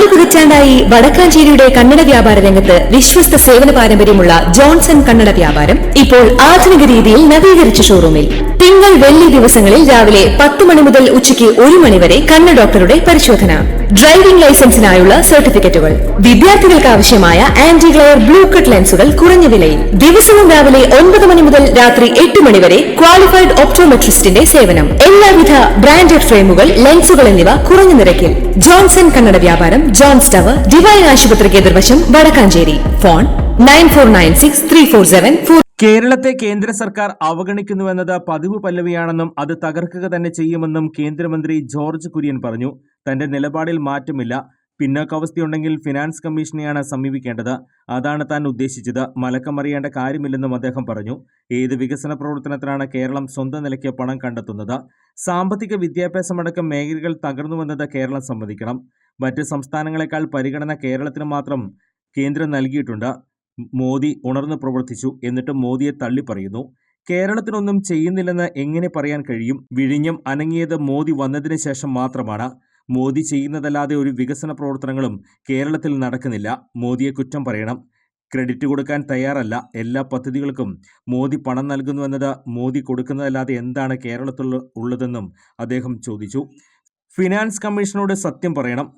നാല് പതിറ്റാണ്ടായി വടക്കാഞ്ചേരിയുടെ കന്നഡ വ്യാപാര രംഗത്ത് വിശ്വസ്ത സേവന പാരമ്പര്യമുള്ള ജോൺസൺ കന്നഡ വ്യാപാരം ഇപ്പോൾ ആധുനിക രീതിയിൽ നവീകരിച്ച ഷോറൂമിൽ തിങ്കൾ വെള്ളി ദിവസങ്ങളിൽ രാവിലെ പത്ത് മണി മുതൽ ഉച്ചയ്ക്ക് ഒരു മണി വരെ കണ്ണ് ഡോക്ടറുടെ പരിശോധന. ഡ്രൈവിംഗ് ലൈസൻസിനായുള്ള സർട്ടിഫിക്കറ്റുകൾ. വിദ്യാർത്ഥികൾക്ക് ആവശ്യമായ ആന്റി ഗ്ലെയർ ബ്ലൂ കട്ട് ലെൻസുകൾ കുറഞ്ഞ വിലയിൽ. ദിവസവും രാവിലെ ഒൻപത് മണി മുതൽ രാത്രി എട്ട് മണി വരെ ക്വാളിഫൈഡ് ഒപ്റ്റോമെട്രിസ്റ്റിന്റെ സേവനം. എല്ലാവിധ ബ്രാൻഡഡ് ഫ്രെയിമുകൾ ലെൻസുകൾ എന്നിവ കുറഞ്ഞ നിരക്കിൽ. ജോൺസൺ കന്നഡ വ്യാപാരം ജോൺസ് ടവർ ഡിവൈൻ ആശുപത്രിക്ക് എതിർവശം Vadakkanchery. Phone nine four nine six three four seven four കേരളത്തെ കേന്ദ്ര സർക്കാർ അവഗണിക്കുന്നുവെന്നത് പതിവ് പല്ലവിയാണെന്നും അത് തകർക്കുക തന്നെ ചെയ്യുമെന്നും കേന്ദ്രമന്ത്രി ജോർജ് കുര്യൻ പറഞ്ഞു. തന്റെ നിലപാടിൽ മാറ്റമില്ല. പിന്നോക്കാവസ്ഥയുണ്ടെങ്കിൽ ഫിനാൻസ് കമ്മീഷനെയാണ് സമീപിക്കേണ്ടത്. അതാണ് താൻ ഉദ്ദേശിച്ചത്. മലക്കമറിയേണ്ട കാര്യമില്ലെന്നും അദ്ദേഹം പറഞ്ഞു. ഏത് വികസന പ്രവർത്തനത്തിനാണ് കേരളം സ്വന്തം നിലയ്ക്ക് പണം കണ്ടെത്തുന്നത്? സാമ്പത്തിക വിദ്യാഭ്യാസമടക്കം മേഖലകൾ തകർന്നുവെന്നത് കേരളം സമ്മതിക്കണം. മറ്റ് സംസ്ഥാനങ്ങളെക്കാൾ പരിഗണന കേരളത്തിന് മാത്രം കേന്ദ്രം നൽകിയിട്ടുണ്ട്. മോദി ഉണർന്നു പ്രവർത്തിച്ചു എന്നിട്ട് മോദിയെ തള്ളി പറയുന്നു. കേരളത്തിനൊന്നും ചെയ്യുന്നില്ലെന്ന് എങ്ങനെ പറയാൻ കഴിയും? വിഴിഞ്ഞം അനങ്ങിയത് മോദി വന്നതിന് ശേഷം മാത്രമാണ്. മോദി ചെയ്യുന്നതല്ലാതെ ഒരു വികസന പ്രവർത്തനങ്ങളും കേരളത്തിൽ നടക്കുന്നില്ല. മോദിയെ കുറ്റം പറയണം. ക്രെഡിറ്റ് കൊടുക്കാൻ തയ്യാറല്ല. എല്ലാ പദ്ധതികൾക്കും മോദി പണം നൽകുന്നുവെന്നത് മോദി കൊടുക്കുന്നതല്ലാതെ എന്താണ് കേരളത്തിൽ ഉള്ളതെന്നും അദ്ദേഹം ചോദിച്ചു. ഫിനാൻസ് കമ്മീഷനോട് സത്യം പറയണം.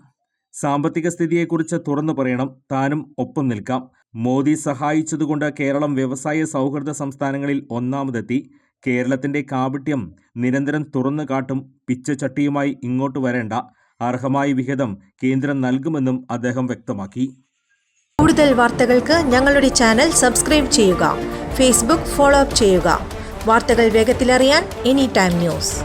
സാമ്പത്തിക സ്ഥിതിയെക്കുറിച്ച് തുറന്നു പറയണം. താനും ഒപ്പം നിൽക്കാം. മോദി സഹായിച്ചതുകൊണ്ട് കേരളം വ്യവസായ സൗഹൃദ സംസ്ഥാനങ്ങളിൽ ഒന്നാമതെത്തി. കേരളത്തിന്റെ കാപട്യം നിരന്തരം തുറന്നു കാട്ടും പിച്ചച്ചട്ടിയുമായി ഇങ്ങോട്ട് വരേണ്ട അർഹമായ വിഹിതം കേന്ദ്രം നൽകുമെന്നും അദ്ദേഹം വ്യക്തമാക്കി. കൂടുതൽ വാർത്തകൾക്ക് ഞങ്ങളുടെ ചാനൽ സബ്സ്ക്രൈബ് ചെയ്യുക ഫേസ്ബുക്ക് ഫോളോ അപ്പ് ചെയ്യുക. വാർത്തകൾ വേഗത്തിലറിയാൻ എനി ടൈം ന്യൂസ്.